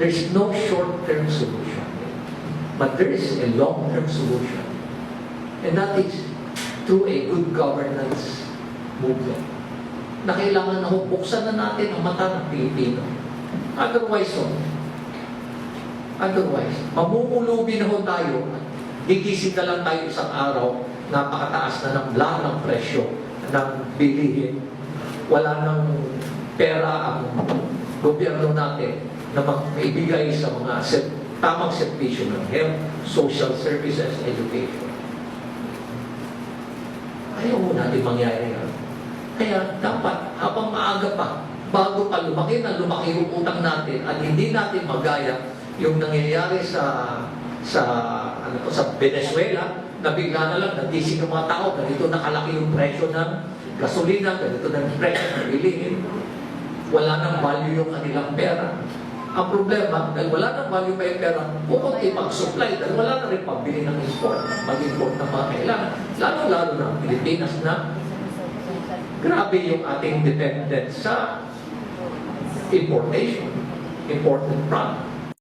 There's no short-term solution. But there is a long-term solution. And that is through a good governance movement. Na kailangan na buksan na natin ang mata ng Pilipino. Otherwise, oh, otherwise, mamumulubi na ho tayo. Gigising na lang tayo isang araw, napakataas na ng lahat ng presyo ng bilihin. Wala nang pera ang gobyerno natin na maibigay sa mga set, tamang servisyo ng health, social services, education. Ayaw mo natin mangyari yan. Kaya dapat, habang maaga pa, bago pa lumaki na lumaki yung utang natin at hindi natin magaya yung nangyayari sa sa ano to, sa Venezuela na bigla na lang nagising ng mga tao ganito nakalaki yung presyo ng gasolina, ganito yung presyo ng bilihin. Wala nang value yung kanilang pera. Ang problema, dahil wala nang value yung pera, pumunti pag-supply dahil wala na rin pambili ng import, mag-import ng mga kailangan. Lalo-lalo ang Pilipinas na grabe yung ating dependence sa importation, imported product.